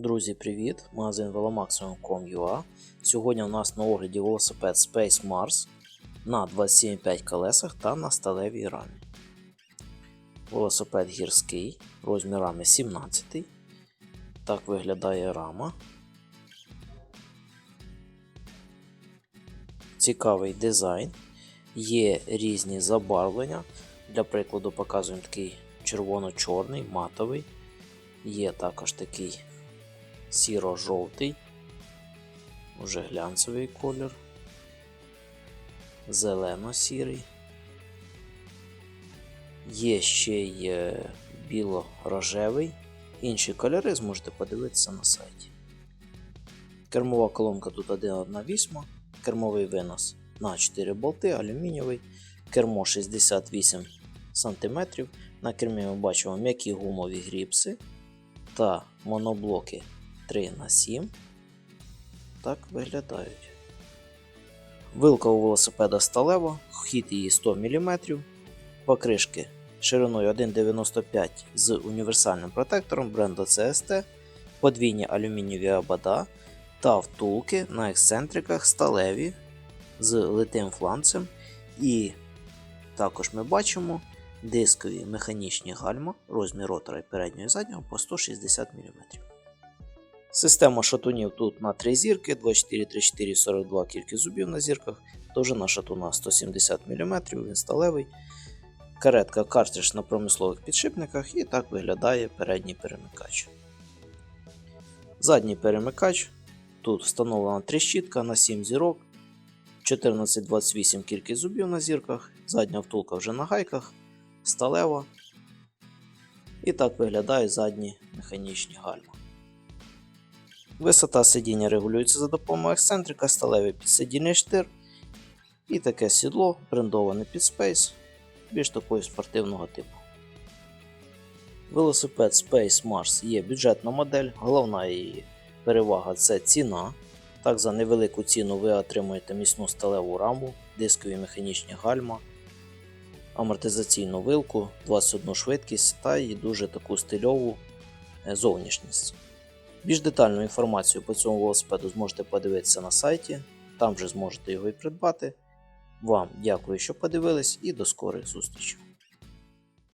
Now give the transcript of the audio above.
Друзі, привіт! Магазин velomaximum.com.ua Сьогодні у нас на огляді велосипед Space Mars на 27,5 колесах та на сталевій рамі. Велосипед гірський, розмір рами 17. Так виглядає рама. Цікавий дизайн. Є різні забарвлення. Для прикладу показуємо такий червоно-чорний, матовий. Є також такий сіро-жовтий, уже глянцевий колір, зелено-сірий. Є ще й е, біло-рожевий. Інші кольори зможете подивитися на сайті. Кермова колонка тут 1,1 кермовий винос на 4 болти, алюмінієвий, кермо 68 см. На кермі ми бачимо м'які гумові гріпси та моноблоки 3 на 7 Так виглядають. Вилка у велосипеда сталева, хід її 100 мм, покришки шириною 1,95 з універсальним протектором бренду CST, подвійні алюмінієві обода та втулки на ексцентриках сталеві з литим фланцем. І також ми бачимо дискові механічні гальма, розмір ротора і переднього і заднього по 160 мм. Система шатунів тут на 3 зірки, 24, 34, 42 кількість зубів на зірках, довжина шатуна 170 мм, він сталевий. Каретка картридж на промислових підшипниках і так виглядає передній перемикач. Задній перемикач. Тут встановлена тріщітка на 7 зірок, 14-28 кількість зубів на зірках, задня втулка вже на гайках, сталева. І так виглядають задні механічні гальма. Висота сидіння регулюється за допомогою ексцентрика, сталевий підсидільний штир і таке сідло брендоване під Space, більш такої спортивного типу. Велосипед Space Mars є бюджетна модель, головна її перевага це ціна. Так, за невелику ціну ви отримуєте міцну сталеву раму, дискові механічні гальма, амортизаційну вилку, 21 швидкість та і дуже таку стильову е, зовнішність. Більш детальну інформацію по цьому велосипеду зможете подивитися на сайті, там вже зможете його і придбати. Вам дякую, що подивились, і до скорих зустрічей!